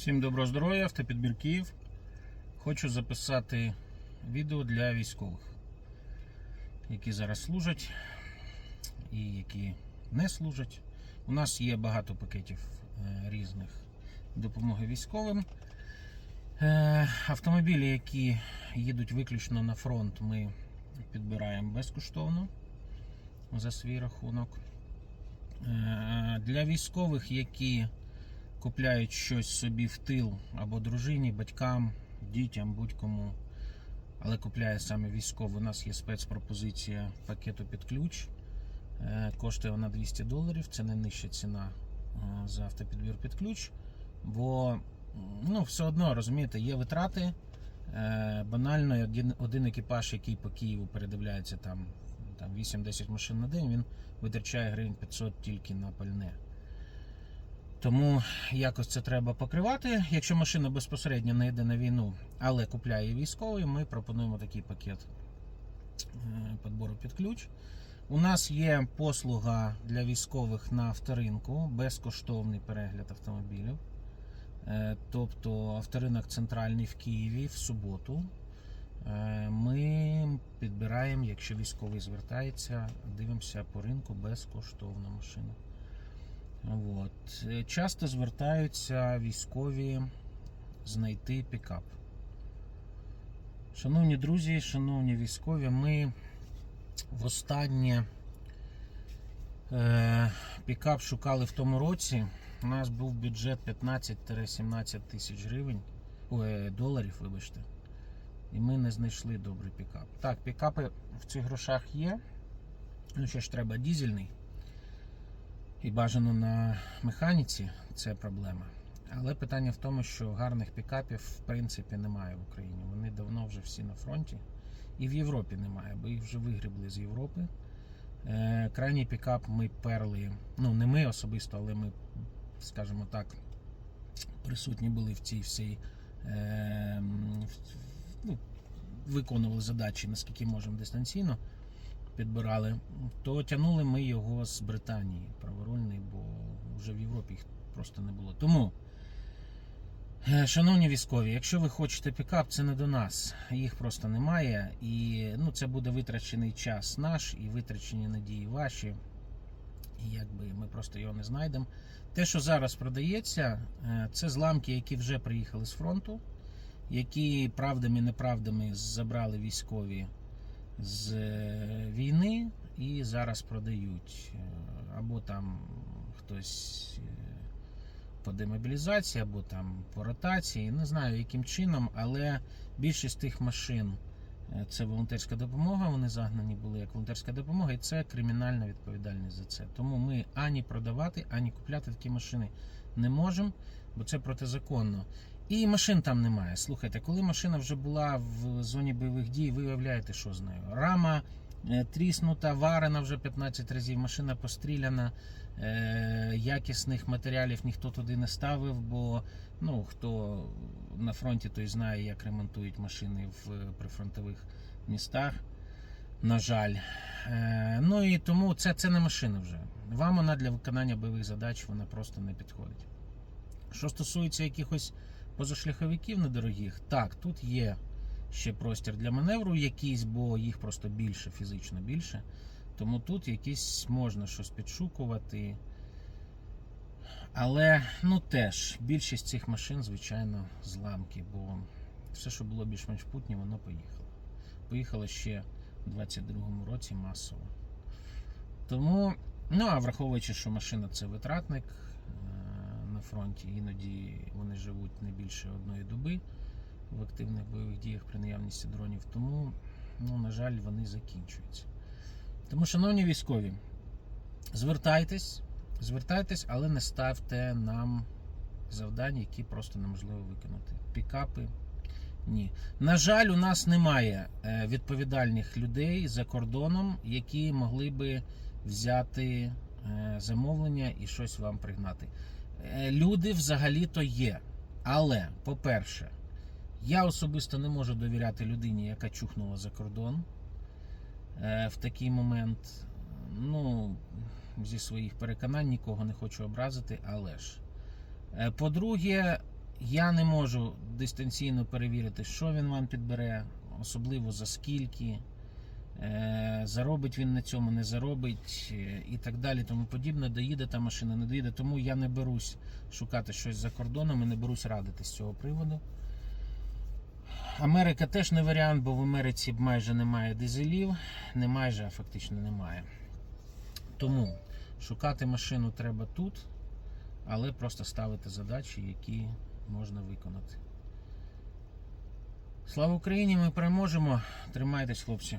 Всім доброго здоров'я, автопідбір Київ. Хочу записати відео для військових, які зараз служать і які не служать. У нас є багато пакетів е, різних допомоги військовим. Е, Автомобілі, які їдуть виключно на фронт, ми підбираємо безкоштовно за свій рахунок. Е, Для військових, які купляють щось собі в тил або дружині, батькам, дітям, будь-кому. Але купляє саме військовий. У нас є спецпропозиція пакету під ключ. Е, Коштує вона 200 доларів. Це найнижча ціна е, за автопідбір під ключ. Бо ну, все одно розумієте, є витрати. Е, Банально один, один екіпаж, який по Києву передивляється там, там 8-10 машин на день, він витрачає гривень 500 тільки на пальне. Тому якось це треба покривати. Якщо машина безпосередньо не йде на війну, але купляє військовий, ми пропонуємо такий пакет е, підбору під ключ. У нас є послуга для військових на авторинку, безкоштовний перегляд автомобілів. Е, Тобто авторинок центральний в Києві в суботу. Е, Ми підбираємо, якщо військовий звертається, дивимося по ринку безкоштовно машину. От. Е, Часто звертаються військові знайти пікап. Шановні друзі, шановні військові, ми востаннє е, пікап шукали в тому році. У нас був бюджет 15-17 тисяч гривень, ой, доларів, вибачте. І ми не знайшли добрий пікап. Так, пікапи в цих грошах є. Ну, ще ж треба дізельний. І бажано на механіці це проблема. Але питання в тому, що гарних пікапів в принципі немає в Україні. Вони давно вже всі на фронті. І в Європі немає, бо їх вже вигрібли з Європи. Е, крайній пікап ми перли. Ну, не ми особисто, але ми, скажімо так, присутні були в цій всій. Е, ну, виконували задачі, наскільки можемо дистанційно підбирали, то тягнули ми його з Британії праворульний, бо вже в Європі їх просто не було. Тому, е, шановні військові, якщо ви хочете пікап, це не до нас. Їх просто немає. І ну, це буде витрачений час наш і витрачені надії ваші. І якби ми просто його не знайдемо. Те, що зараз продається, е, це зламки, які вже приїхали з фронту, які правдами неправдами забрали військові з е, війни і зараз продають. Е, Або там хтось е, по демобілізації, або там по ротації. Не знаю яким чином, але більшість тих машин це волонтерська допомога. Вони загнані були як волонтерська допомога, і це кримінальна відповідальність за це. Тому ми ані продавати, ані купляти такі машини не можемо, бо це протизаконно. І машин там немає. Слухайте, коли машина вже була в зоні бойових дій, ви уявляєте, що з нею? Рама е, тріснута, варена вже 15 разів, машина постріляна, е, якісних матеріалів ніхто туди не ставив, бо ну, хто на фронті, той знає, як ремонтують машини в е, прифронтових містах. На жаль. Ну і тому це, це не машина вже. Вам вона для виконання бойових задач вона просто не підходить. Що стосується якихось позашляховиків недорогих, так, тут є ще простір для маневру якийсь, бо їх просто більше, фізично більше. Тому тут якісь можна щось підшукувати. Але ну теж більшість цих машин, звичайно, зламки, бо все, що було більш-менш путнє, воно поїхало. Поїхало ще у 22-му році масово. Тому, ну а враховуючи, що машина це витратник на фронті, іноді вони живуть не більше одної доби в активних бойових діях при наявності дронів, тому, ну, на жаль, вони закінчуються. Тому, шановні військові, звертайтесь, звертайтесь, але не ставте нам завдання, які просто неможливо виконати. Пікапи. Ні. На жаль, у нас немає е, відповідальних людей за кордоном, які могли би взяти е, замовлення і щось вам пригнати. Е, Люди взагалі-то є. Але, по-перше, я особисто не можу довіряти людині, яка чухнула за кордон е, в такий момент. Ну, зі своїх переконань нікого не хочу образити, але ж. Е, По-друге, Я не можу дистанційно перевірити, що він вам підбере, особливо за скільки. Е, Заробить він на цьому, не заробить е, і так далі, тому подібне. Доїде та машина, не доїде. Тому я не берусь шукати щось за кордоном і не берусь радити з цього приводу. Америка теж не варіант, бо в Америці майже немає дизелів. Не майже, а фактично немає. Тому шукати машину треба тут, але просто ставити задачі, які можна виконати. Слава Україні! Ми переможемо. Тримайтесь, хлопці.